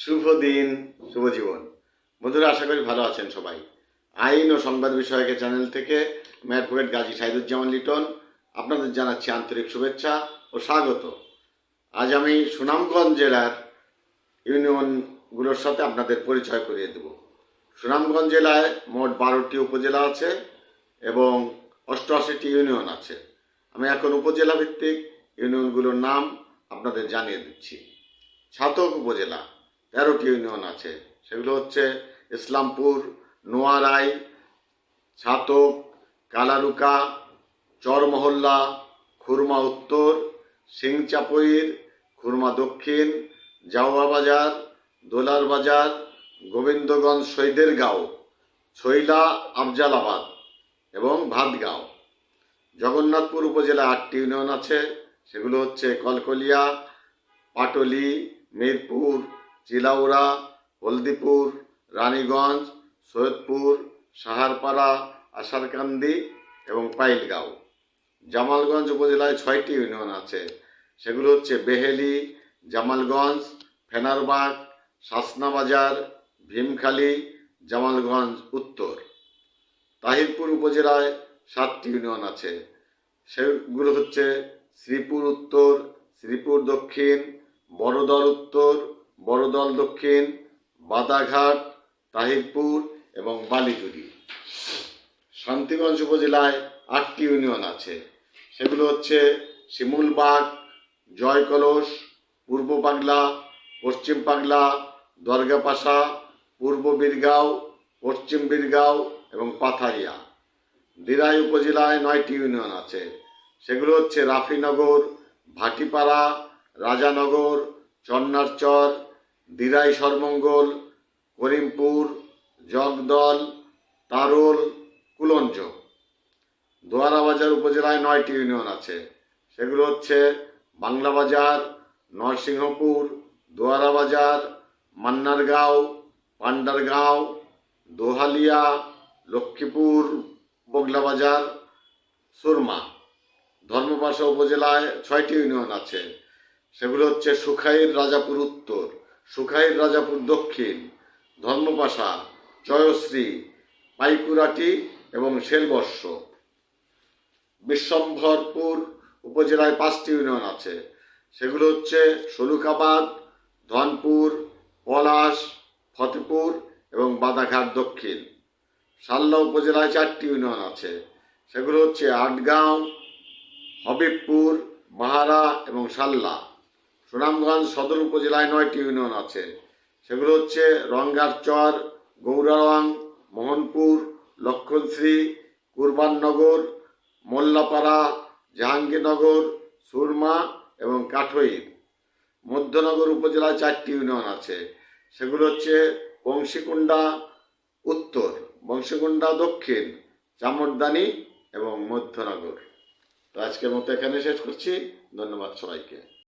শুভ দিন, শুভ জীবন। বন্ধুরা, আশা করি ভালো আছেন সবাই। আইন ও সংবাদ বিষয়ক চ্যানেল থেকে আমি অ্যাডভোকেট গাজী সাইদুজ্জামান লিটন আপনাদের জানাচ্ছি আন্তরিক শুভেচ্ছা ও স্বাগত। আজ আমি সুনামগঞ্জ জেলার ইউনিয়নগুলোর সাথে আপনাদের পরিচয় করিয়ে দেব। সুনামগঞ্জ জেলায় মোট বারোটি উপজেলা আছে এবং অষ্টআশিটি ইউনিয়ন আছে। আমি এখন উপজেলা ভিত্তিক ইউনিয়নগুলোর নাম আপনাদের জানিয়ে দিচ্ছি। ছাতক উপজেলা। তেরোটি ইউনিয়ন আছে? সেগুলো হচ্ছে ইসলামপুর নোয়ারাই ছাতক, কালারুকা, চরমহল্লা, খুরমা উত্তর, সিংচাপইর, খুরমা দক্ষিণ জাওয়া বাজার দোলার বাজার গোবিন্দগঞ্জ শহীদের গাঁও ছইলা আফজালাবাদ এবং ভাতগাঁও। জগন্নাথপুর উপজেলা আটটি ইউনিয়ন আছে, সেগুলো হচ্ছে কলকলিয়া, পাটলি, মিরপুর চিলাউড়া হলদিপুর, রানীগঞ্জ, সৈয়দপুর, সাহারপাড়া আশারকান্দি এবং পাইলগাঁও। জামালগঞ্জ উপজেলায় ছয়টি ইউনিয়ন আছে। সেগুলো হচ্ছে বেহেলি, জামালগঞ্জ, ফেনারবাগ শাসনাবাজার ভীমখালি, জামালগঞ্জ, উত্তর। তাহিরপুর উপজেলায় সাতটি ইউনিয়ন আছে। সেগুলো হচ্ছে শ্রীপুর উত্তর, শ্রীপুর দক্ষিণ, বড়দল উত্তর বড়দল দক্ষিণ, বাদাঘাট, তাহিরপুর এবং বালিগুড়ি। শান্তিগঞ্জ উপজেলায় আটটি ইউনিয়ন আছে। সেগুলো হচ্ছে শিমুলবাগ, জয়কলস, পূর্ব পাগলা পশ্চিম পাগলা দরগাপাশা, পূর্ব বীরগাঁও, পশ্চিম বীরগাঁও এবং পাথারিয়া। দিরাই উপজেলায় নয়টি ইউনিয়ন আছে। সেগুলো হচ্ছে রাফিনগর, ভাটিপাড়া, রাজানগর চন্নারচর দিরাই সরমঙ্গল, করিমপুর, জগদল, তারোল, কুলঞ্জ। দোয়ারাবাজার উপজেলায় নয়টি ইউনিয়ন আছে। সেগুলো হচ্ছে বাংলা বাজার নরসিংহপুর, দোয়ারাবাজার, মান্নারগাঁও, পান্ডারগাঁও, দোহালিয়া, লক্ষ্মীপুর, বগলাবাজার, সুরমা। ধর্মপাশা উপজেলায় ছয়টি ইউনিয়ন আছে। সেগুলো হচ্ছে সুখাইর রাজাপুর উত্তর, সুখাইর রাজাপুর দক্ষিণ, ধর্মপাশা, জয়শ্রী, পাইকুরাটি এবং শেলবর্ষ বিশ্বম্ভরপুর উপজেলায় পাঁচটি ইউনিয়ন আছে। সেগুলো হচ্ছে সলুকাবাদ ধনপুর, পলাশ, ফতেপুর এবং বাদাঘাট দক্ষিণ। সাল্লা উপজেলায় চারটি ইউনিয়ন আছে। সেগুলো হচ্ছে আটগাঁও, হবিবপুর বাহারা এবং সাল্লা। সুনামগঞ্জ সদর উপজেলায় নয়টি ইউনিয়ন আছে। সেগুলো হচ্ছে রঙ্গারচর গৌরারং মোহনপুর, লক্ষণশ্রী, কুরবাননগর, মোল্লাপাড়া, জাহাঙ্গীরনগর, সুরমা এবং কাঠইর মধ্যনগর উপজেলায় চারটি ইউনিয়ন আছে। সেগুলো হচ্ছে বংশীকুণ্ডা উত্তর, বংশীকুণ্ডা দক্ষিণ, চামরদানি এবং মধ্যনগর। তো আজকের মতো এখানে শেষ করছি। ধন্যবাদ সবাইকে।